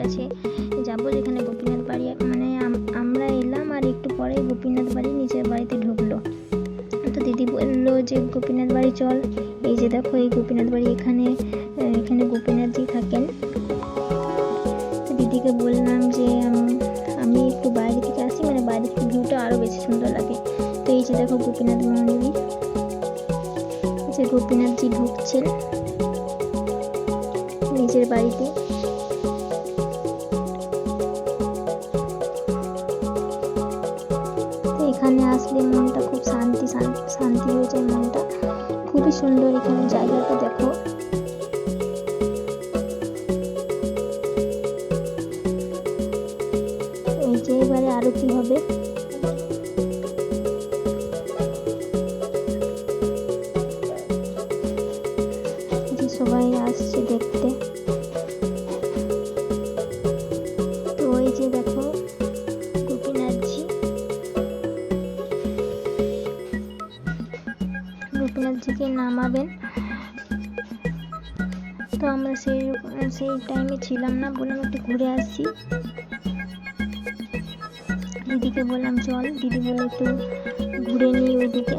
কাছে যাব যেখানে গোপীনাথ বাড়ি মানে আমরা এলাম আর একটু পরে গোপীনাথ বাড়ি নিজের বাড়িতে ঢুকলো। তো দিদি বলল যে, গোপীনাথ বাড়ি চল। এই যে দেখো, এই গোপীনাথ বাড়ি এখানে এখানে গোপীনাথজি থাকেন। তো দিদিকে বললাম যে, আমি একটু বাইরে থেকে আসি মানে বাইরে থেকে ভিউটা আরও বেশি সুন্দর লাগে। তো এই যে দেখো গোপীনাথ মন্দির, যে গোপীনাথজি ঢুকছেন। নিজের বাড়িতে। এখানে আসলে মনটা খুব শান্তি শান- শান্তি হয়ে যায় মনটা। খুবই সুন্দর এখানে জায়গাটা, দেখো। এই যে এবারে আরতি হবে? সবাই আসছে দেখতে। গোপীনাথজিকে নামাবেন। তো আমরা সেই সেই টাইমে ছিলাম না বললাম একটু ঘুরে আসি দিদিকে বললাম, চল। দিদি বলে একটু ঘুরে নিই ওইদিকে